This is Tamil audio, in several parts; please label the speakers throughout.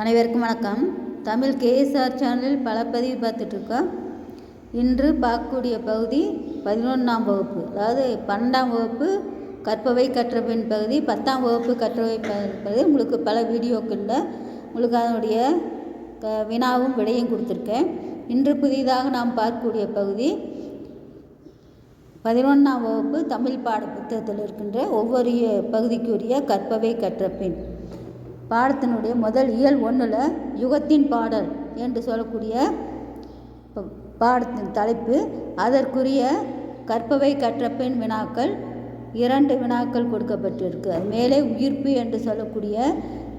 Speaker 1: அனைவருக்கும் வணக்கம். தமிழ் கேஎஸ்ஆர் சேனலில் பல பதிவு பார்த்துட்ருக்கோம். இன்று பார்க்கக்கூடிய பகுதி பதினொன்றாம் வகுப்பு அதாவது பன்னெண்டாம் வகுப்பு கற்பவை கற்றபின் பகுதி பத்தாம் வகுப்பு கற்றவை பகுதி. உங்களுக்கு பல வீடியோக்களில் உங்களுக்கு அதனுடைய க வினாவும் விடையும் கொடுத்துருக்கேன். இன்று புதிதாக நாம் பார்க்கக்கூடிய பகுதி பதினொன்றாம் வகுப்பு தமிழ் பாட புத்தகத்தில் இருக்கின்ற ஒவ்வொரு பகுதிக்குரிய கற்பவை கற்றபின். பாடத்தினுடைய முதல் இயல் ஒன்றில் யுகத்தின் பாடல் என்று சொல்லக்கூடிய பாடத்தின் தலைப்பு. அதற்குரிய கற்பவை கற்றபின் வினாக்கள் இரண்டு வினாக்கள் கொடுக்கப்பட்டிருக்கு. அது மேலே உயிர்ப்பு என்று சொல்லக்கூடிய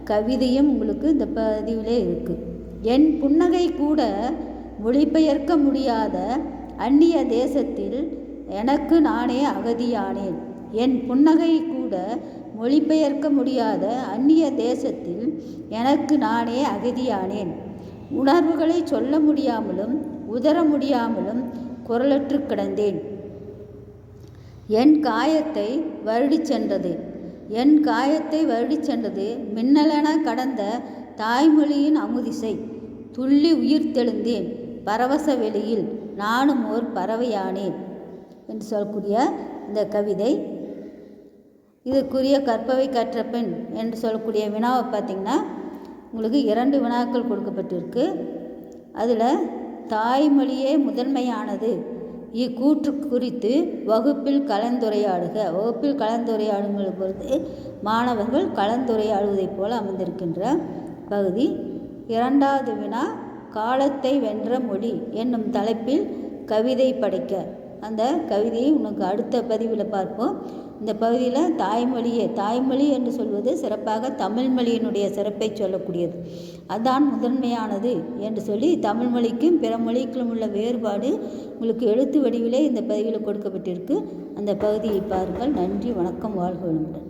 Speaker 1: கவிதையும் உங்களுக்கு இந்த பதிவிலே இருக்குது என் புன்னகை கூட மொழிபெயர்க்க முடியாத அந்நிய தேசத்தில் எனக்கு நானே அகதியானேன். என் புன்னகை கூட மொழிபெயர்க்க முடியாத அந்நிய தேசத்தில் எனக்கு நானே அகதியானேன். உணர்வுகளை சொல்ல முடியாமலும் உதர முடியாமலும் குரலற்று கிடந்தேன். என் காயத்தை வருடி சென்றது. என் காயத்தை வருடி சென்றது மின்னலென கடந்த தாய்மொழியின் அமுதிசை. துள்ளி உயிர் தெழுந்தேன் பரவச வெளியில். நானும் ஓர் பறவையானேன். என்று சொல்லக்கூடிய இந்த கவிதை இதுக்குரிய கற்பவை கற்ற பெண் என்று சொல்லக்கூடிய வினாவை பார்த்திங்கன்னா உங்களுக்கு இரண்டு வினாக்கள் கொடுக்கப்பட்டிருக்கு. அதில் தாய்மொழியே முதன்மையானது. இக்கூற்று குறித்து வகுப்பில் கலந்துரையாடுக. வகுப்பில் கலந்துரையாடுங்களை பொறுத்து மாணவர்கள் கலந்துரையாடுவதைப் போல அமைந்திருக்கின்ற பகுதி. இரண்டாவது வினா காலத்தை வென்ற மொழி என்னும் தலைப்பில் கவிதை படைக்க. அந்த கவிதையை உனக்கு அடுத்த பதிவில் பார்ப்போம். இந்த பகுதியில் தாய்மொழியே தாய்மொழி என்று சொல்வது சிறப்பாக தமிழ் மொழியினுடைய சிறப்பை சொல்லக்கூடியது. அதான் முதன்மையானது என்று சொல்லி தமிழ் மொழிக்கும் பிற மொழிக்கும் உள்ள வேறுபாடு உங்களுக்கு எழுத்து வடிவிலே இந்த பதிவில் கொடுக்கப்பட்டிருக்கு. அந்த பகுதியை பாருங்கள். நன்றி வணக்கம் வாழ்க வளமுடன்.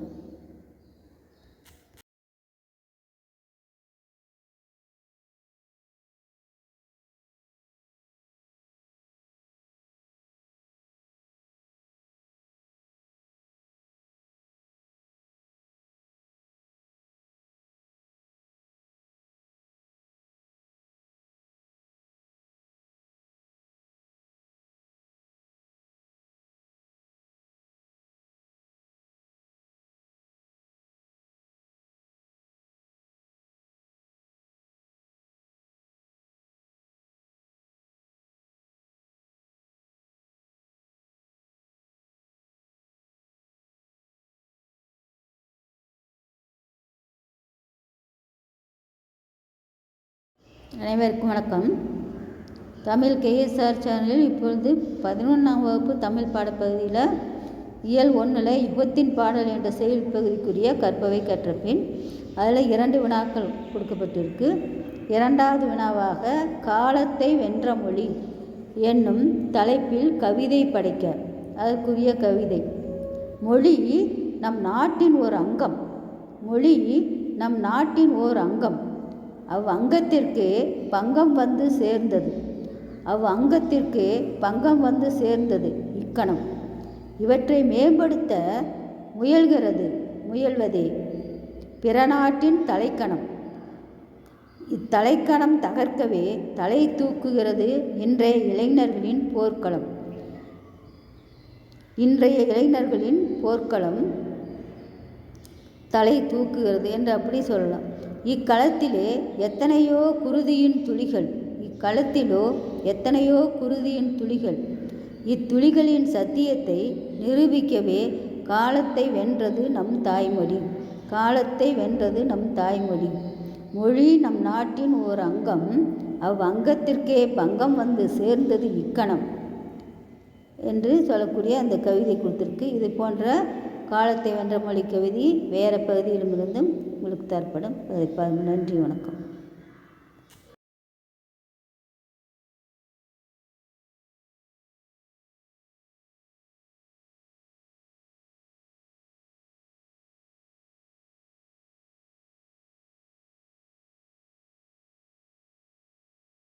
Speaker 1: அனைவருக்கும் வணக்கம். தமிழ் கேஎஸ்ஆர் சேனலில் இப்பொழுது பதினொன்றாம் வகுப்பு தமிழ் பாடப்பகுதியில் இயல் ஒன்றில் யுகத்தின் பாடல் என்ற செயல் பகுதிக்குரிய கற்பவை கற்றபின் அதில் இரண்டு வினாக்கள் கொடுக்கப்பட்டிருக்கு. இரண்டாவது வினாவாக காலத்தை வென்ற மொழி என்னும் தலைப்பில் கவிதை படைக்க அதற்குரிய கவிதை. மொழி நம் நாட்டின் ஒரு அங்கம். மொழி நம் நாட்டின் ஓர் அங்கம். அவ் அங்கத்திற்கு பங்கம் வந்து சேர்ந்தது. அவ் அங்கத்திற்கு பங்கம் வந்து சேர்ந்தது இக்கணம். இவற்றை மேம்படுத்த முயல்கிறது முயல்வதே பிற நாட்டின் தலைக்கணம். இத்தலைக்கணம் தகர்க்கவே தலை தூக்குகிறது இன்றைய இளைஞர்களின் போர்க்களம். இன்றைய இளைஞர்களின் போர்க்களம் தலை தூக்குகிறது என்று அப்படி சொல்லலாம். இக்களத்திலே எத்தனையோ குருதியின் துளிகள் இக்களத்திலோ எத்தனையோ குருதியின் துளிகள். இத்துளிகளின் சத்தியத்தை நிரூபிக்கவே காலத்தை வென்றது நம் தாய்மொழி காலத்தை வென்றது நம் தாய்மொழி. மொழி நம் நாட்டின் ஓர் அங்கம் அவ்வங்கத்திற்கே பங்கம் வந்து சேர்ந்தது இக்கணம் என்று சொல்லக்கூடிய அந்த கவிதை கொடுத்துருக்கு இது போன்ற காலத்தை வென்ற மொழி கவிதை வேறு பகுதியிலுமிருந்தும் உங்களுக்கு தரப்படும். நன்றி வணக்கம்.